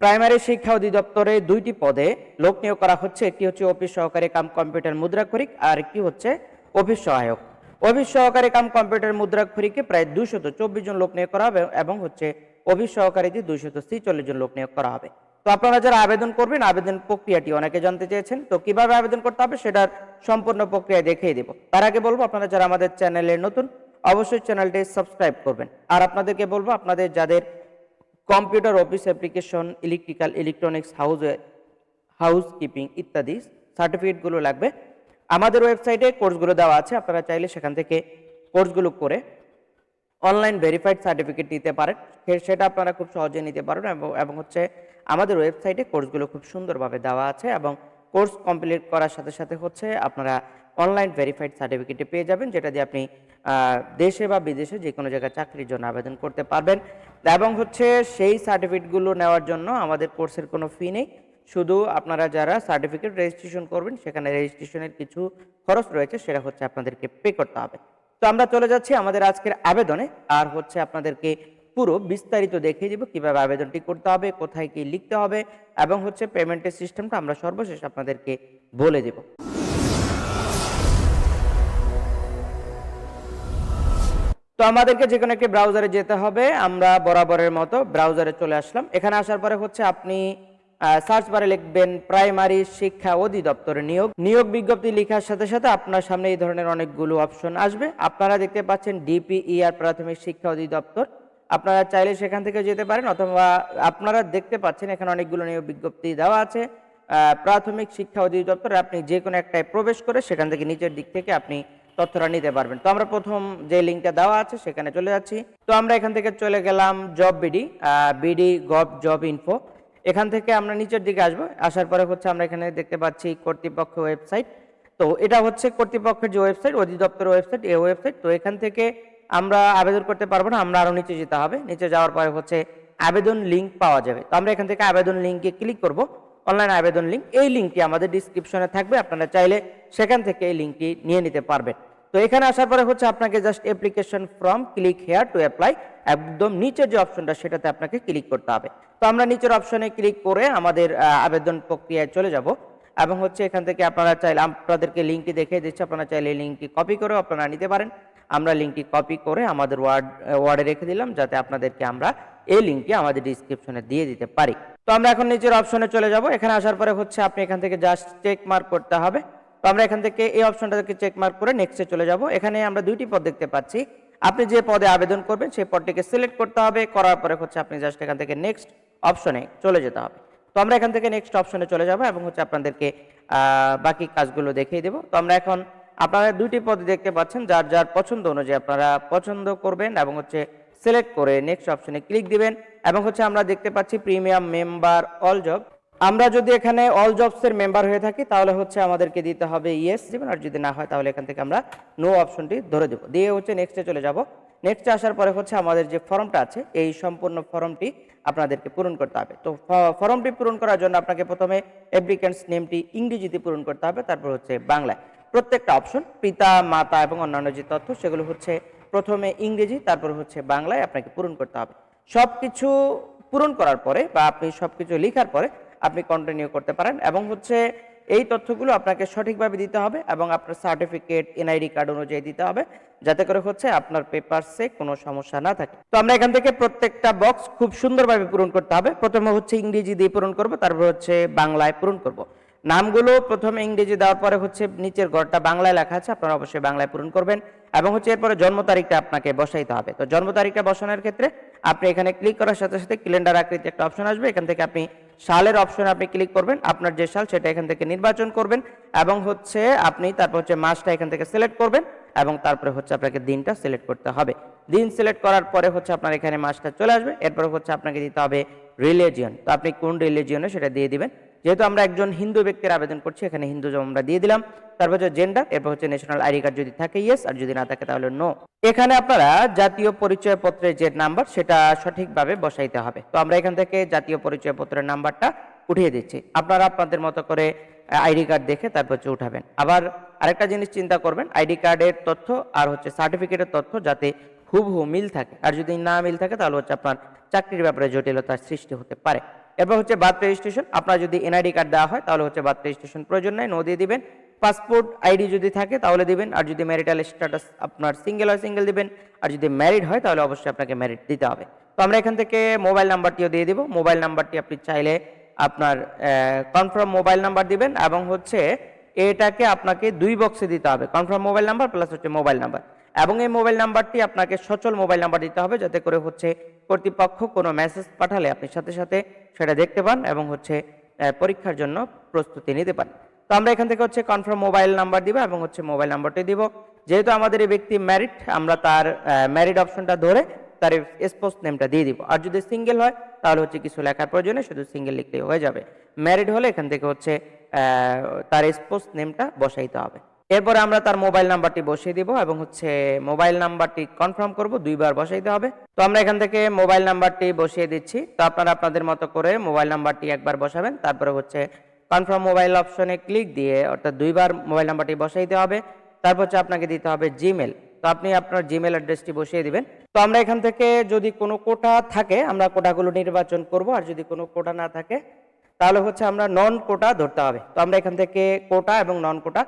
Primary শিক্ষা অধিদপ্তরে দুইটি পদে লোক নিয়োগ করা হচ্ছে। একটি হচ্ছে অফিস সহকারী কাম কম্পিউটার মুদ্রাক্ষরিক, আর একটি হচ্ছে অফিস সহায়ক। অফিস সহকারী কাম কম্পিউটার মুদ্রাক্ষরিকে প্রায় দুশত চব্বিশ জন লোক নিয়োগ করা হবে এবং হচ্ছে অফিস সহকারীতে দুইশত ছিচল্লিশ জন লোক নিয়োগ করা হবে। তো আপনারা যারা আবেদন করবেন, আবেদন প্রক্রিয়াটি অনেকে জানতে চেয়েছেন। তো কীভাবে আবেদন করতে হবে সেটার সম্পূর্ণ প্রক্রিয়া দেখিয়ে দেব। তার আগে বলব, আপনারা যারা আমাদের চ্যানেলে নতুন, অবশ্যই চ্যানেলটি সাবস্ক্রাইব করবেন। আর আপনাদেরকে বলব, আপনাদের যাদের computer office application, electrical electronics house house keeping ইত্যাদি সার্টিফিকেটগুলো লাগবে। আমাদের ওয়েবসাইটে কোর্সগুলো দেওয়া আছে, আপনারা চাইলে সেখান থেকে কোর্সগুলো করে অনলাইন ভেরিফাইড সার্টিফিকেট নিতে পারেন। সেটা আপনারা খুব সহজে নিতে পারেন এবং এবং হচ্ছে আমাদের ওয়েবসাইটে কোর্সগুলো খুব সুন্দরভাবে দেওয়া আছে এবং কোর্স কমপ্লিট করার সাথে সাথে হচ্ছে আপনারা অনলাইন ভেরিফাইড সার্টিফিকেটে পেয়ে যাবেন, যেটা দিয়ে আপনি দেশে বা বিদেশে যে কোনো জায়গায় চাকরির জন্য আবেদন করতে পারবেন। এবং হচ্ছে সেই সার্টিফিকেটগুলো নেওয়ার জন্য আমাদের কোর্সের কোনো ফি নেই। শুধু আপনারা যারা সার্টিফিকেট রেজিস্ট্রেশন করবেন, সেখানে রেজিস্ট্রেশনের কিছু খরচ রয়েছে, সেটা হচ্ছে আপনাদেরকে পে করতে হবে। তো আমরা চলে যাচ্ছি আমাদের আজকের আবেদনে, আর হচ্ছে আপনাদেরকে পুরো বিস্তারিত দেখিয়ে দিব কীভাবে আবেদনটি করতে হবে, কোথায় কি লিখতে হবে, এবং হচ্ছে পেমেন্টের সিস্টেমটা আমরা সর্বশেষ আপনাদেরকে বলে দেব। তো আমাদেরকে যে কোনো একটি ব্রাউজারে যেতে হবে। আমরা বরাবরের মতো ব্রাউজারে চলে আসলাম। এখানে আসার পরে হচ্ছে আপনি সার্চ বারে লিখবেন প্রাইমারি শিক্ষা অধিদপ্তরে নিয়োগ। নিয়োগ বিজ্ঞপ্তি লেখার সাথে সাথে আপনার সামনে এই ধরনের অনেকগুলো অপশন আসবে। আপনারা দেখতে পাচ্ছেন ডিপিইআর প্রাথমিক শিক্ষা অধিদপ্তর। আপনারা চাইলে সেখান থেকে যেতে পারেন অথবা আপনারা দেখতে পাচ্ছেন এখানে অনেকগুলো নিয়োগ বিজ্ঞপ্তি দেওয়া আছে। প্রাথমিক শিক্ষা অধিদপ্তর আপনি যে কোনো একটায় প্রবেশ করে সেখান থেকে নিচের দিক থেকে আপনি তথ্যটা নিতে পারবেন। তো আমরা প্রথম যে লিঙ্কটা দেওয়া আছে, সেখানে চলে যাচ্ছি। তো আমরা এখান থেকে চলে গেলাম job BD BD gov job info. এখান থেকে আমরা নিচের দিকে আসব। আসার পরে হচ্ছে আমরা এখানে দেখতে পাচ্ছি কর্তৃপক্ষ ওয়েবসাইট। তো এটা হচ্ছে কর্তৃপক্ষের যে ওয়েবসাইট, অধিদপ্তরের ওয়েবসাইট এই ওয়েবসাইট। তো এখান থেকে আমরা আবেদন করতে পারব না, আমরা আরও নিচে যেতে হবে। নিচে যাওয়ার পরে হচ্ছে আবেদন লিঙ্ক পাওয়া যাবে। তো আমরা এখান থেকে আবেদন লিঙ্কে ক্লিক করব। অনলাইন আবেদন লিঙ্ক, এই লিঙ্কটি আমাদের ডিসক্রিপশনে থাকবে। আপনারা চাইলে সেখান থেকে এই লিঙ্কটি নিয়ে নিতে পারবেন। তো এখানে আসার পরে হচ্ছে আপনাকে just application form click here to apply একদম নিচের যে অপশনটা সেটাতে আপনাকে ক্লিক করতে হবে। তো আমরা নিচের অপশনে ক্লিক করে আমাদের আবেদন প্রক্রিয়ায় চলে যাব এবং হচ্ছে এখান থেকে আপনারা চাইলে, আপনাদেরকে লিঙ্কটি দেখিয়ে দিচ্ছি, আপনারা চাইলে লিঙ্কটি কপি করে আপনারা নিতে পারেন। আমরা লিঙ্কটি কপি করে আমাদের ওয়ার্ড ওয়ার্ডে রেখে দিলাম যাতে আপনাদেরকে আমরা এই লিঙ্কটি আমাদের ডিসক্রিপশনে দিয়ে দিতে পারি। তো আমরা এখন নিচের অপশনে চলে যাব। এখানে আসার পরে হচ্ছে আপনি এখান থেকে জাস্ট চেক মার্ক করতে হবে। তো আমরা এখান থেকে এই অপশনটাকে চেক মার্ক করে নেক্সটে চলে যাব। এখানে আমরা দুইটি পদ দেখতে পাচ্ছি। আপনি যে পদে আবেদন করবেন, সেই পদটিকে সিলেক্ট করতে হবে। করার পরে হচ্ছে আপনি জাস্ট এখান থেকে নেক্সট অপশনে চলে যেতে হবে। তো আমরা এখান থেকে নেক্সট অপশনে চলে যাব এবং হচ্ছে আপনাদেরকে বাকি কাজগুলো দেখিয়ে দেব। তো আমরা এখন আপনারা দুইটি পদ দেখতে পাচ্ছেন, যার যার পছন্দ অনুযায়ী আপনারা পছন্দ করবেন এবং হচ্ছে সিলেক্ট করে নেক্সট অপশনে ক্লিক দিবেন। এবং হচ্ছে আমরা দেখতে পাচ্ছি প্রিমিয়াম মেম্বার অল জব আমরা যদি এখানে অল জবস এর মেম্বার হয়ে থাকি, তাহলে হচ্ছে আমাদেরকে দিতে হবে ইয়েস দিবেন আর যদি না হয়, তাহলে এখান থেকে আমরা নো অপশনটি ধরে দেবো। দিয়ে হচ্ছে নেক্সটে চলে যাব। নেক্সটে আসার পরে হচ্ছে আমাদের যে ফর্মটা আছে, এই সম্পূর্ণ ফর্মটি আপনাদেরকে পূরণ করতে হবে। তো ফর্মটি পূরণ করার জন্য আপনাকে প্রথমে অ্যাপ্লিকেন্টস নেমটি ইংরেজিতে পূরণ করতে হবে, তারপর হচ্ছে বাংলায়। প্রত্যেকটা অপশন পিতা, মাতা এবং অন্যান্য যে তথ্য, সেগুলো হচ্ছে প্রথমে ইংরেজি, তারপর হচ্ছে বাংলায় আপনাকে পূরণ করতে হবে। সব কিছু পূরণ করার পরে বা আপনি সব কিছু লেখার পরে আপনি কন্টিনিউ করতে পারেন এবং হচ্ছে এই তথ্যগুলো আপনাকে সঠিকভাবে দিতে হবে এবং আপনার সার্টিফিকেট এনআইডি কার্ড অনুযায়ী দিতে হবে, যাতে করে হচ্ছে আপনার পেপারসে কোনো সমস্যা না থাকে। তো আমরা এখান থেকে প্রত্যেকটা বক্স খুব সুন্দরভাবে পূরণ করতে হবে। প্রথমে হচ্ছে ইংরেজি দিয়ে পূরণ করব, তারপর হচ্ছে বাংলায় পূরণ করব। নামগুলো প্রথমে ইংরেজি দেওয়ার পরে হচ্ছে নিচের ঘরটা বাংলায় লেখা আছে, আপনারা অবশ্যই বাংলায় পূরণ করবেন। এবং হচ্ছে এরপরে জন্ম তারিখটা আপনাকে বসাইতে হবে। তো জন্ম তারিখটা বসানোর ক্ষেত্রে আপনি এখানে ক্লিক করার সাথে সাথে ক্যালেন্ডার আকৃতি একটা অপশন আসবে। এখান থেকে আপনি সালের অপশনে আপনি ক্লিক করবেন, আপনার যে সাল সেটা এখান থেকে নির্বাচন করবেন এবং হচ্ছে আপনি তারপর হচ্ছে মাসটা এখান থেকে সিলেক্ট করবেন এবং তারপরে হচ্ছে আপনাকে দিনটা সিলেক্ট করতে হবে। দিন সিলেক্ট করার পরে হচ্ছে আপনার এখানে মাসটা চলে আসবে। এরপরে হচ্ছে আপনাকে দিতে হবে রিলিজিয়ন তো আপনি কোন রিলিজিয়নে সেটা দিয়ে দিবেন? যেহেতু আমরা একজন হিন্দু ব্যক্তির আবেদন করছি, এখানে হিন্দু আমরা দিয়ে দিলাম। তারপর হচ্ছে জেন্ডার এরপর হচ্ছে ন্যাশনাল আইডি কার্ড যদি থাকে ইয়েস আর যদি না থাকে, তাহলে নো এখানে আপনারা জাতীয় পরিচয় পত্রের যে নাম্বার সেটা সঠিকভাবে বসাইতে হবে। তো আমরা এখান থেকে জাতীয় পরিচয় পত্রের নাম্বারটা উঠিয়ে দিচ্ছি। আপনারা আপনাদের মতো করে আইডি কার্ড দেখে তারপর হচ্ছে উঠাবেন। আবার আরেকটা জিনিস চিন্তা করবেন আইডি কার্ডের তথ্য আর হচ্ছে সার্টিফিকেটের তথ্য যাতে হুবহু মিল থাকে। আর যদি না মিল থাকে, তাহলে হচ্ছে আপনার চাকরির ব্যাপারে জটিলতার সৃষ্টি হতে পারে। এরপর হচ্ছে বার্থ রেজিস্ট্রেশন আপনার যদি এনআইডি কার্ড দেওয়া হয়, তাহলে হচ্ছে বার্থ রেজিস্ট্রেশন প্রয়োজন নাই নো দিয়ে দিবেন। পাসপোর্ট আইডি যদি থাকে, তাহলে দিবেন। আর যদি ম্যারিটাল স্ট্যাটাস আপনার সিঙ্গেল হয় সিঙ্গেল দিবেন। আর যদি ম্যারিড হয়, তাহলে অবশ্যই আপনাকে ম্যারিড দিতে হবে। তো আমরা এখান থেকে মোবাইল নাম্বারটিও দিয়ে দিব। মোবাইল নাম্বারটি আপনি চাইলে আপনার কনফার্ম মোবাইল নাম্বার দিবেন এবং হচ্ছে এটাকে আপনাকে দুই বক্সে দিতে হবে। কনফার্ম মোবাইল নাম্বার প্লাস হচ্ছে মোবাইল নাম্বার এবং এই মোবাইল নাম্বারটি আপনাকে সচল মোবাইল নাম্বার দিতে হবে, যাতে করে হচ্ছে কর্তৃপক্ষ কোনো মেসেজ পাঠালে আপনি সাথে সাথে সেটা দেখতে পান এবং হচ্ছে পরীক্ষার জন্য প্রস্তুতি নিতে পারেন। তো আমরা এখান থেকে হচ্ছে কনফার্ম মোবাইল নাম্বার দিব এবং হচ্ছে মোবাইল নাম্বারটি দিব। যেহেতু আমাদের এই ব্যক্তি ম্যারিড আমরা তার ম্যারিড অপশনটা ধরে তার স্পোর্টস নেমটা দিয়ে দিব। আর যদি সিঙ্গেল হয়, তাহলে হচ্ছে কিছু লেখার প্রয়োজনে শুধু সিঙ্গেল লিখলেই হয়ে যাবে। ম্যারিড হলে এখান থেকে হচ্ছে তার স্পোর্টস নেমটা বসাইতে হবে। এরপরে আমরা তার মোবাইল নাম্বারটি বসিয়ে দিব এবং হচ্ছে মোবাইল নাম্বারটি কনফার্ম করব, দুইবার বসাইতে হবে। তো আমরা এখান থেকে মোবাইল নাম্বারটি বসিয়ে দিচ্ছি। তো আপনারা আপনাদের মতো করে মোবাইল নাম্বারটি একবার বসাবেন, তারপরে হচ্ছে কনফার্ম মোবাইল অপশনে ক্লিক দিয়ে অর্থাৎ দুইবার মোবাইল নাম্বারটি বসাইতে হবে। তারপর হচ্ছে আপনাকে দিতে হবে জিমেল তো আপনি আপনার জিমেল অ্যাড্রেসটি বসিয়ে দিবেন। তো আমরা এখান থেকে যদি কোনো কোটা থাকে, আমরা কোটাগুলো নির্বাচন করব, আর যদি কোনো কোটা না থাকে, তাহলে হচ্ছে আমরা নন কোটা ধরতে হবে। তো আমরা এখান থেকে কোটা এবং নন কোটা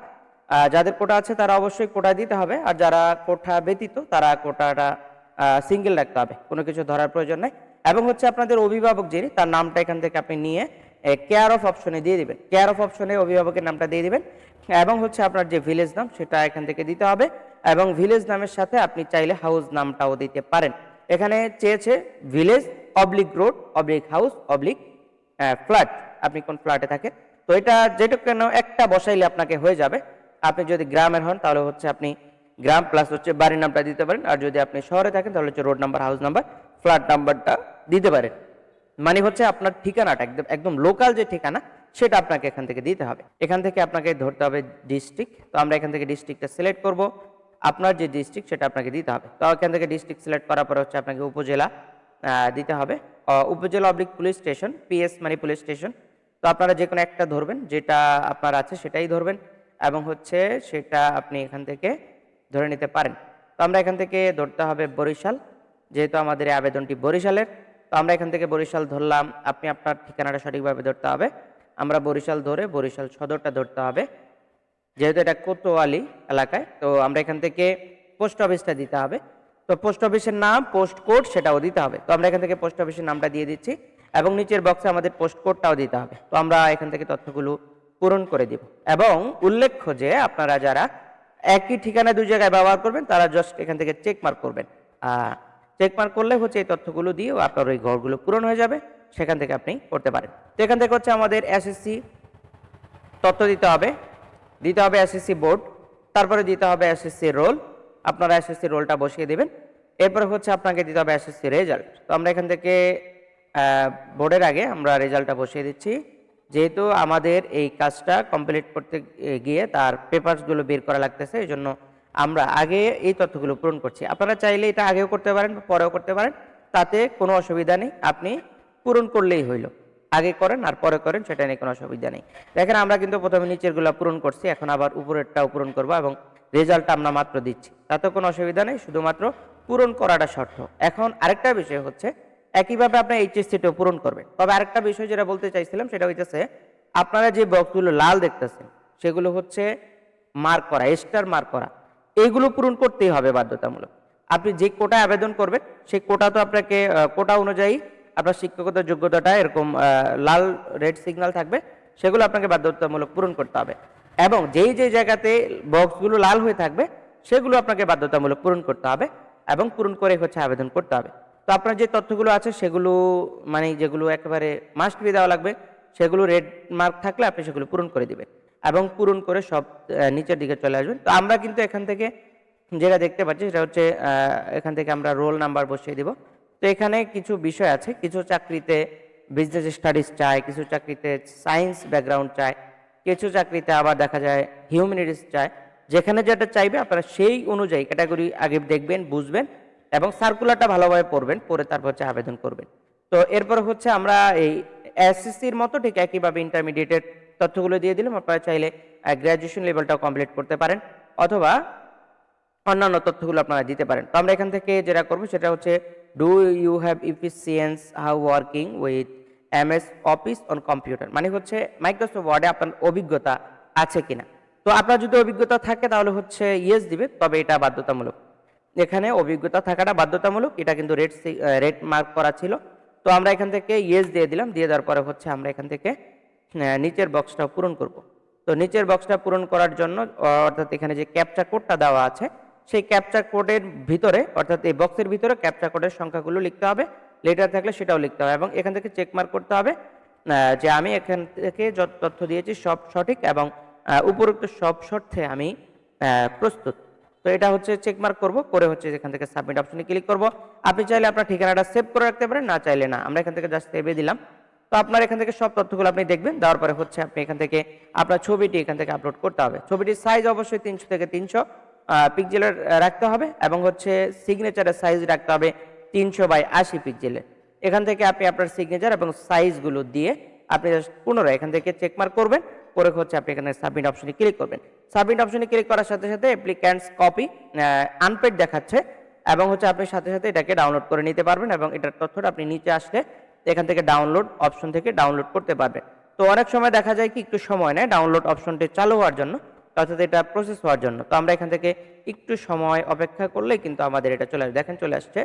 যাদের কোটা আছে তারা অবশ্যই কোটা দিতে হবে। আর যারা কোটা ব্যতীত, তারা কোটাটা সিঙ্গেল রাখতে হবে। কোনো কিছু ধরার প্রয়োজন নেই। এবং হচ্ছে আপনাদের অভিভাবক যিনি, তার নামটা এখান থেকে আপনি নিয়ে কেয়ার অফ অপশনে দিয়ে দিবেন। কেয়ার অফ অপশনে অভিভাবকের নামটা দিয়ে দিবেন। এবং হচ্ছে আপনার যে ভিলেজ নাম, সেটা এখান থেকে দিতে হবে। এবং ভিলেজ নামের সাথে আপনি চাইলে হাউস নামটাও দিতে পারেন। এখানে চেয়েছে village oblique road oblique house oblique flat আপনি কোন ফ্ল্যাটে থাকেন। তো এটা যেটা কেন, একটা বসাইলে আপনাকে হয়ে যাবে। আপনি যদি গ্রামের হন, তাহলে হচ্ছে আপনি গ্রাম প্লাস হচ্ছে বাড়ির নামটা দিতে পারেন। আর যদি আপনি শহরে থাকেন, তাহলে হচ্ছে road number house number flat নাম্বারটা দিতে পারেন। মানে হচ্ছে আপনার ঠিকানাটা একদম একদম লোকাল যে ঠিকানা, সেটা আপনাকে এখান থেকে দিতে হবে। এখান থেকে আপনাকে ধরতে হবে ডিস্ট্রিক্ট তো আমরা এখান থেকে ডিস্ট্রিক্টটা সিলেক্ট করব। আপনার যে ডিস্ট্রিক্ট সেটা আপনাকে দিতে হবে। তো এখান থেকে ডিস্ট্রিক্ট সিলেক্ট করার পরে হচ্ছে আপনাকে উপজেলা দিতে হবে। Upazila oblique police station PS মানে পুলিশ স্টেশন তো আপনারা যে কোনো একটা ধরবেন, যেটা আপনার আছে সেটাই ধরবেন। এবং হচ্ছে সেটা আপনি এখান থেকে ধরে নিতে পারেন। তো আমরা এখান থেকে ধরতে হবে বরিশাল, যেহেতু আমাদের এই আবেদনটি বরিশালের। তো আমরা এখান থেকে বরিশাল ধরলাম, আপনি আপনার ঠিকানাটা সঠিকভাবে ধরতে হবে। আমরা বরিশাল ধরে বরিশাল সদরটা ধরতে হবে, যেহেতু এটা কোতোয়ালি এলাকায়। তো আমরা এখান থেকে পোস্ট অফিসটা দিতে হবে। তো পোস্ট অফিসের নাম, পোস্ট কোড সেটাও দিতে হবে। তো আমরা এখান থেকে পোস্ট অফিসের নামটা দিয়ে দিচ্ছি এবং নিচের বক্সে আমাদের পোস্ট কোডটাও দিতে হবে। তো আমরা এখান থেকে তথ্যগুলো পূরণ করে দিব। এবং উল্লেখ্য যে আপনারা যারা একই ঠিকানা দুই জায়গায় ব্যবহার করবেন, তারা জাস্ট এখান থেকে চেক মার্ক করবেন। চেক মার্ক করলে হচ্ছে এই তথ্যগুলো দিয়েও আপনার ওই ঘরগুলো পূরণ হয়ে যাবে, সেখান থেকে আপনি করতে পারেন। তো এখান থেকে হচ্ছে আমাদের এসএসসি তথ্য দিতে হবে। দিতে হবে এসএসসি বোর্ড তারপরে দিতে হবে এসএসসি রোল আপনারা এসএসসি রোলটা বসিয়ে দেবেন। এরপরে হচ্ছে আপনাকে দিতে হবে এসএসসি রেজাল্ট তো আমরা এখান থেকে বোর্ডের আগে আমরা রেজাল্টটা বসিয়ে দিচ্ছি। যেহেতু আমাদের এই কাজটা কমপ্লিট করতে গিয়ে তার পেপারসগুলো বের করা লাগতেছে, এই জন্য আমরা আগে এই তথ্যগুলো পূরণ করছি। আপনারা চাইলে এটা আগেও করতে পারেন বা পরেও করতে পারেন, তাতে কোনো অসুবিধা নেই, আপনি পূরণ করলেই হইল। আগে করেন আর পরে করেন, সেটা নিয়ে কোনো অসুবিধা নেই। দেখেন, আমরা কিন্তু প্রথমে নিচেরগুলো পূরণ করছি, এখন আবার উপরেরটাও পূরণ করব এবং রেজাল্টটা আমরা মাত্র দিচ্ছি। তাতে কোনো অসুবিধা নেই, শুধুমাত্র পূরণ করাটা শর্ত। এখন আরেকটা বিষয় হচ্ছে একইভাবে আপনি এইচএসসিটাও পূরণ করবেন। তবে আরেকটা বিষয় যেটা বলতে চাইছিলাম, সেটা হইতেছে, আপনারা যে বক্সগুলো লাল দেখতেছেন, সেগুলো হচ্ছে মার্ক করা স্টার মার্ক করা। এইগুলো পূরণ করতেই হবে বাধ্যতামূলক। আপনি যে কোটা আবেদন করবেন, সেই কোটা তো আপনাকে কোটা অনুযায়ী আপনার শিক্ষকতার যোগ্যতাটা এরকম লাল রেড সিগন্যাল থাকবে, সেগুলো আপনাকে বাধ্যতামূলক পূরণ করতে হবে। এবং যেই যেই জায়গাতে বক্সগুলো লাল হয়ে থাকবে, সেগুলো আপনাকে বাধ্যতামূলক পূরণ করতে হবে এবং পূরণ করে হচ্ছে আবেদন করতে হবে। তো আপনার যে তথ্যগুলো আছে, সেগুলো মানে যেগুলো একেবারে মাস্ট বি দেওয়া লাগবে, সেগুলো রেড মার্ক থাকলে আপনি সেগুলো পূরণ করে দিবেন এবং পূরণ করে সব নিচের দিকে চলে আসবেন। তো আমরা কিন্তু এখান থেকে যেটা দেখতে পাচ্ছি, সেটা হচ্ছে এখান থেকে আমরা রোল নাম্বার বসিয়ে দিব। তো এখানে কিছু বিষয় আছে, কিছু চাকরিতে বিজনেস স্টাডিজ চায় কিছু চাকরিতে সায়েন্স ব্যাকগ্রাউন্ড চায় কিছু চাকরিতে আবার দেখা যায় হিউম্যানিটিস চায় যেখানে যেটা চাইবে, আপনারা সেই অনুযায়ী ক্যাটাগরি আগে দেখবেন, বুঝবেন এবং সার্কুলারটা ভালোভাবে পড়বেন, পড়ে তারপর হচ্ছে আবেদন করবেন। তো এরপর হচ্ছে আমরা এই এসএসসির মতো ঠিক একইভাবে ইন্টারমিডিয়েটের তথ্যগুলো দিয়ে দিলাম। আপনারা চাইলে গ্র্যাজুয়েশন লেভেলটাও কমপ্লিট করতে পারেন, অথবা অন্যান্য তথ্যগুলো আপনারা দিতে পারেন। তো আমরা এখান থেকে যেটা করব, সেটা হচ্ছে do you have efficiency how working with M S office on computer মানে হচ্ছে মাইক্রোসফট ওয়ার্ডে আপনার অভিজ্ঞতা আছে কিনা? তো আপনার যদি অভিজ্ঞতা থাকে, তাহলে হচ্ছে ইয়েস দিবে, তবে এটা বাধ্যতামূলক। এখানে অভিজ্ঞতা থাকাটা বাধ্যতামূলক। এটা কিন্তু রেড রেড মার্ক করা ছিল। তো আমরা এখান থেকে ইয়েস দিয়ে দিলাম। দিয়ে দেওয়ার পরে হচ্ছে আমরা এখান থেকে নিচের বক্সটা পূরণ করব। তো নিচের বক্সটা পূরণ করার জন্য অর্থাৎ এখানে যে ক্যাপচা কোডটা দেওয়া আছে, সেই ক্যাপচা কোডের ভিতরে, অর্থাৎ এই বক্সের ভিতরে ক্যাপচা কোডের সংখ্যাগুলো লিখতে হবে। লেটার থাকলে সেটাও লিখতে হবে এবং এখান থেকে চেক মার্ক করতে হবে যে আমি এখান থেকে যত তথ্য দিয়েছি সব সঠিক এবং উপরোক্ত সব শর্তে আমি প্রস্তুত। তো এটা হচ্ছে চেক মার্ক করব, করে হচ্ছে এখান থেকে সাবমিট অপশনে ক্লিক করব। আপনি চাইলে আপনার ঠিকানাটা সেভ করে রাখতে পারেন, না চাইলে না। আমরা এখান থেকে জাস্ট সেভে দিলাম। তো আপনার এখান থেকে সব তথ্যগুলো আপনি দেখবেন, দেওয়ার পরে হচ্ছে আপনি এখান থেকে আপনার ছবিটি এখান থেকে আপলোড করতে হবে। ছবিটির সাইজ অবশ্যই তিনশো থেকে তিনশো পিকজেলের রাখতে হবে এবং হচ্ছে সিগনেচারের সাইজ রাখতে হবে তিনশো বাই আশি পিকজেলের এখান থেকে আপনি আপনার সিগনেচার এবং সাইজগুলো দিয়ে আপনি পুনরায় এখান থেকে চেক মার্ক করবেন। করে হচ্ছে আপনি এখানে সাবমিট অপশনে ক্লিক করবেন। সাবমিট অপশনে ক্লিক করার সাথে সাথে অ্যাপ্লিক্যান্টস কপি আনপেড দেখাচ্ছে এবং হচ্ছে আপনি সাথে সাথে এটাকে ডাউনলোড করে নিতে পারবেন এবং এটার তথ্যটা আপনি নিচে আসলে এখান থেকে ডাউনলোড অপশন থেকে ডাউনলোড করতে পারবেন। তো অনেক সময় দেখা যায় কি একটু সময় নেয় ডাউনলোড অপশনটি চালু হওয়ার জন্য, অর্থাৎ এটা প্রসেস হওয়ার জন্য। তো আমরা এখান থেকে একটু সময় অপেক্ষা করলেই কিন্তু আমাদের এটা চলে আসবে দেখেন চলে আসছে।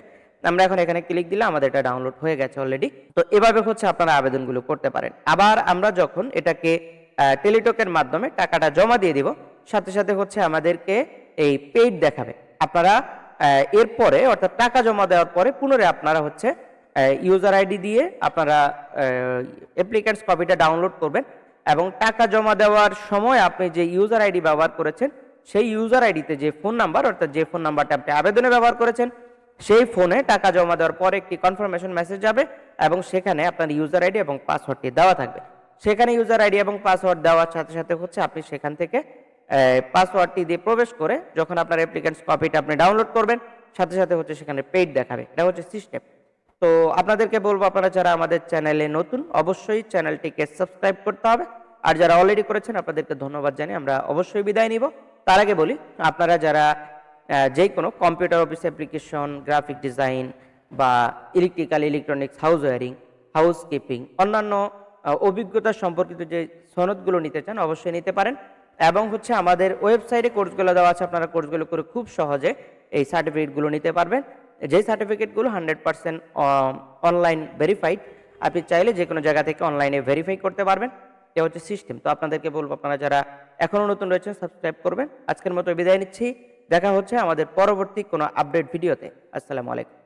আমরা এখন এখানে ক্লিক দিলে আমাদের এটা ডাউনলোড হয়ে গেছে অলরেডি তো এভাবে হচ্ছে আপনারা আবেদনগুলো করতে পারেন। আবার আমরা যখন এটাকে টেলিটকের মাধ্যমে টাকাটা জমা দিয়ে দিব। সাথে সাথে হচ্ছে আমাদেরকে এই পেইড দেখাবে। আপনারা এরপরে অর্থাৎ টাকা জমা দেওয়ার পরে পুনরায় আপনারা হচ্ছে ইউজার আইডি দিয়ে আপনারা অ্যাপ্লিকেন্টস কপিটা ডাউনলোড করবেন এবং টাকা জমা দেওয়ার সময় আপনি যে ইউজার আইডি ব্যবহার করেছেন, সেই ইউজার আইডিতে যে ফোন নাম্বার অর্থাৎ যে ফোন নাম্বারটা আপনি আবেদনে ব্যবহার করেছেন, সেই ফোনে টাকা জমা দেওয়ার পরে একটি কনফার্মেশন মেসেজ যাবে এবং সেখানে আপনার ইউজার আইডি এবং পাসওয়ার্ডটি দেওয়া থাকবে। সেখানে ইউজার আইডি এবং পাসওয়ার্ড দেওয়ার সাথে সাথে হচ্ছে আপনি সেখান থেকে পাসওয়ার্ডটি দিয়ে প্রবেশ করে যখন আপনার অ্যাপ্লিকেন্টস কপিটা আপনি ডাউনলোড করবেন, সাথে সাথে হচ্ছে সেখানে পেইড দেখাবে। এটা হচ্ছে সিস্টেম তো আপনাদেরকে বলব আপনারা যারা আমাদের চ্যানেলে নতুন, অবশ্যই চ্যানেলটিকে সাবস্ক্রাইব করতে হবে। আর যারা অলরেডি করেছেন, আপনাদেরকে ধন্যবাদ জানিয়ে আমরা অবশ্যই বিদায় নিব। তার আগে বলি, আপনারা যারা যে কোনো computer office application graphic design বা electrical electronics house wiring house keeping অন্যান্য অভিজ্ঞতা সম্পর্কিত যে সনদগুলো নিতে চান অবশ্যই নিতে পারেন। এবং হচ্ছে আমাদের ওয়েবসাইটে কোর্সগুলো দেওয়া আছে, আপনারা কোর্সগুলো করে খুব সহজে এই সার্টিফিকেটগুলো নিতে পারবেন। যেই সার্টিফিকেটগুলো হান্ড্রেড পার্সেন্ট অনলাইন ভেরিফাইড আপনি চাইলে যে কোনো জায়গা থেকে অনলাইনে ভেরিফাই করতে পারবেন। এটা হচ্ছে সিস্টেম তো আপনাদেরকে বলব, আপনারা যারা এখনও নতুন রয়েছেন সাবস্ক্রাইব করবেন। আজকের মতো বিদায় নিচ্ছি। দেখা হচ্ছে আমাদের পরবর্তী কোনো আপডেট ভিডিওতে আসসালামু আলাইকুম।